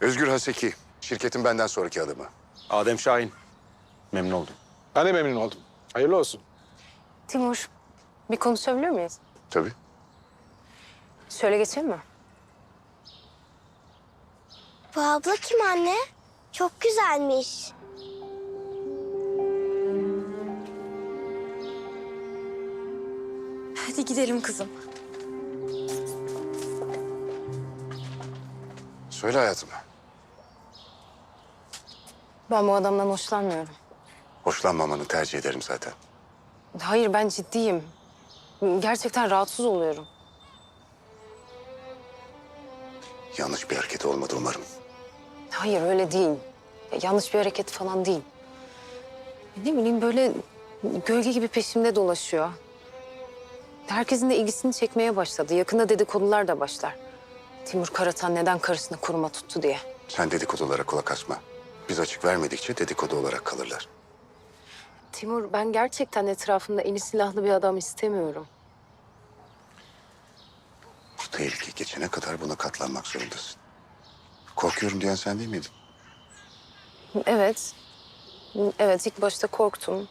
Özgür Haseki, şirketin benden sonraki adamı. Adem Şahin. Memnun oldum. Ben de memnun oldum. Hayırlı olsun. Timur, bir konuşabilir miyiz? Tabii. Şöyle geçelim mi? Bu abla kim anne? Çok güzelmiş. Hadi gidelim kızım. Söyle hayatım. Ben bu adamdan hoşlanmıyorum. Hoşlanmamanı tercih ederim zaten. Hayır, ben ciddiyim. Gerçekten rahatsız oluyorum. Yanlış bir hareket olmadı umarım. Hayır, öyle değil. Ya, yanlış bir hareket falan değil. Ne bileyim böyle gölge gibi peşimde dolaşıyor. Herkesin de ilgisini çekmeye başladı. Yakında dedikodular da başlar. Timur Karatan neden karısını koruma tuttu diye. Sen dedikodulara kulak asma. Biz açık vermedikçe dedikodu olarak kalırlar. Timur ben gerçekten etrafımda eli silahlı bir adam istemiyorum. Bu tehlike geçene kadar buna katlanmak zorundasın. Korkuyorum diyen sen değil miydin? Evet. Evet ilk başta korktum.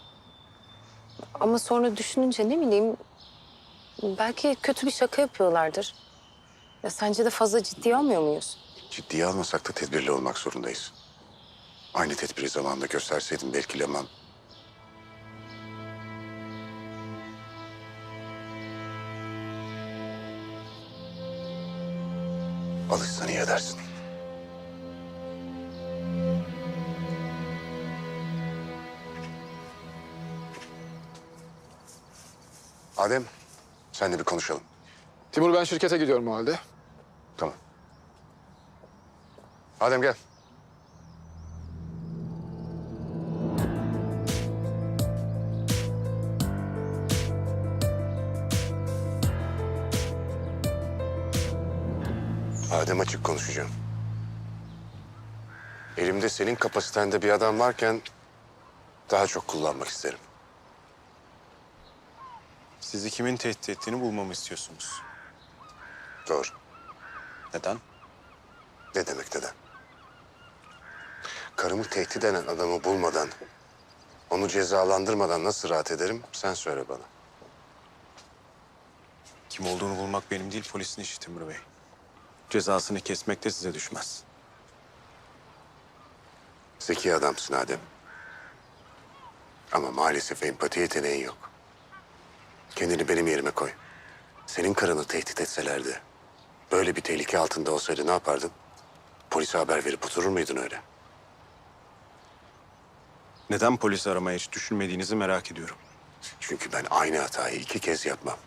Ama sonra düşününce ne bileyim... Belki kötü bir şaka yapıyorlardır. Ya sence de fazla ciddiye almıyor muyuz? Ciddiye almasak da tedbirli olmak zorundayız. Aynı tedbiri zamanında gösterseydim belki Leman... Alışsan iyi edersin. Adem, senle bir konuşalım. Timur ben şirkete gidiyorum o halde. Adem gel. Adem açık konuşacağım. Elimde senin kapasitende bir adam varken daha çok kullanmak isterim. Sizi kimin tehdit ettiğini bulmamı istiyorsunuz. Doğru. Neden? Ne demek neden? Karımı tehdit eden adamı bulmadan, onu cezalandırmadan nasıl rahat ederim sen söyle bana. Kim olduğunu bulmak benim değil, polisin işi Timur Bey. Cezasını kesmek de size düşmez. Zeki adamsın Adem. Ama maalesef empati yeteneğin yok. Kendini benim yerime koy. Senin karını tehdit etselerdi, böyle bir tehlike altında olsaydı ne yapardın? Polise haber verip oturur muydun öyle? Neden polisi aramaya hiç düşünmediğinizi merak ediyorum. Çünkü ben aynı hatayı iki kez yapmam.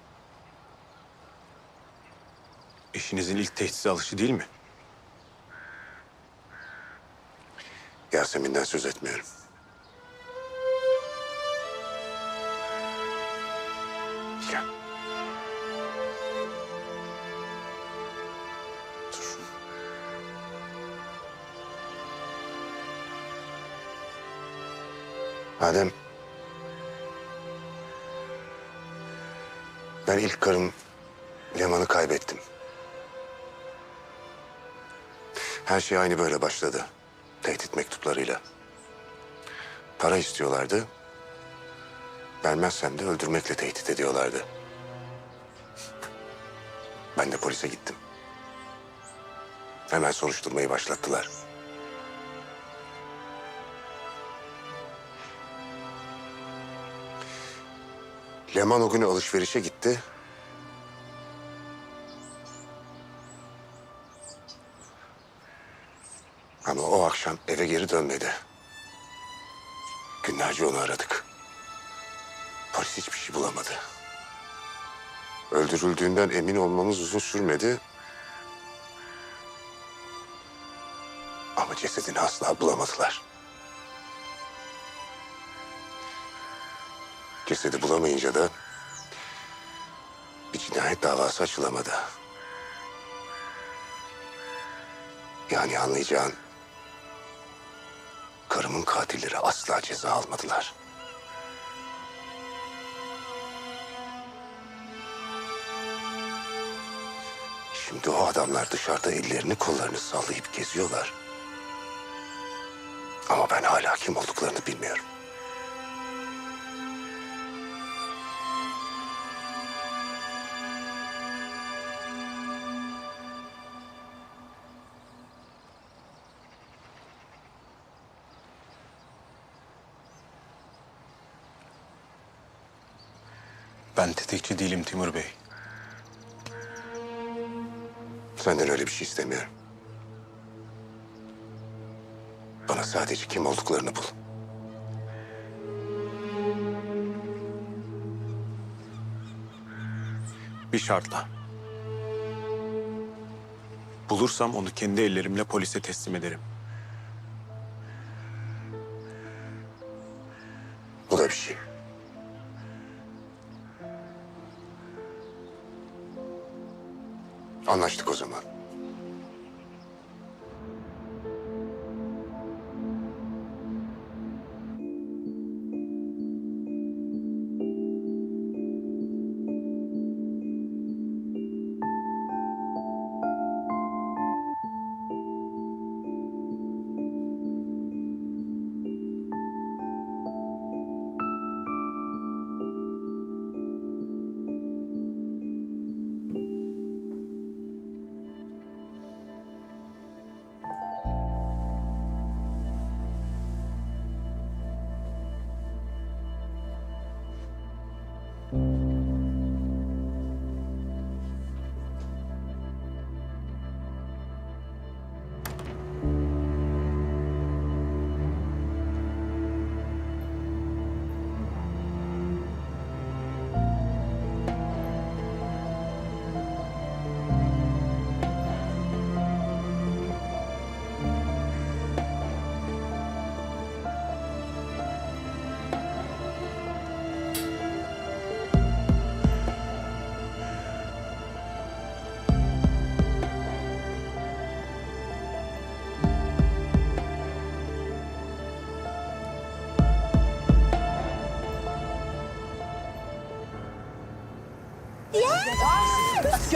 Eşinizin ilk tehdit alışı değil mi? Yasemin'den söz etmiyorum. Adem. Ben ilk karım Leman'ı kaybettim. Her şey aynı böyle başladı. Tehdit mektuplarıyla. Para istiyorlardı. Vermezsem de öldürmekle tehdit ediyorlardı. Ben de polise gittim. Hemen soruşturmayı başlattılar. Leman o günü alışverişe gitti. Ama o akşam eve geri dönmedi. Günlerce onu aradık. Polis hiçbir şey bulamadı. Öldürüldüğünden emin olmamız uzun sürmedi. Ama cesedini asla bulamadılar. Cesedi bulamayınca da bir cinayet davası açılamadı. Yani anlayacağın karımın katilleri asla ceza almadılar. Şimdi o adamlar dışarıda ellerini kollarını sallayıp geziyorlar. Ama ben hala kim olduklarını bilmiyorum. Ben tetikçi değilim Timur Bey. Senden öyle bir şey istemiyorum. Bana sadece kim olduklarını bul. Bir şartla. Bulursam onu kendi ellerimle polise teslim ederim. Anlaştık o zaman.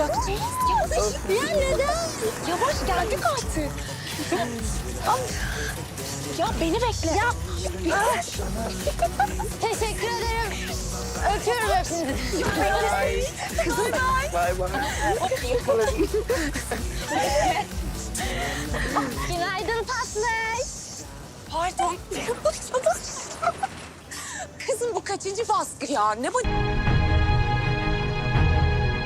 Gökçe. Ya neden? Yavaş geldik artık. ya beni bekle. Ya. Teşekkür ederim. Öpüyorum hepinizi. Kızım Bay bay. Günaydın tatlış. Pardon. Kızım bu kaçıncı baskı ya? Ne bu?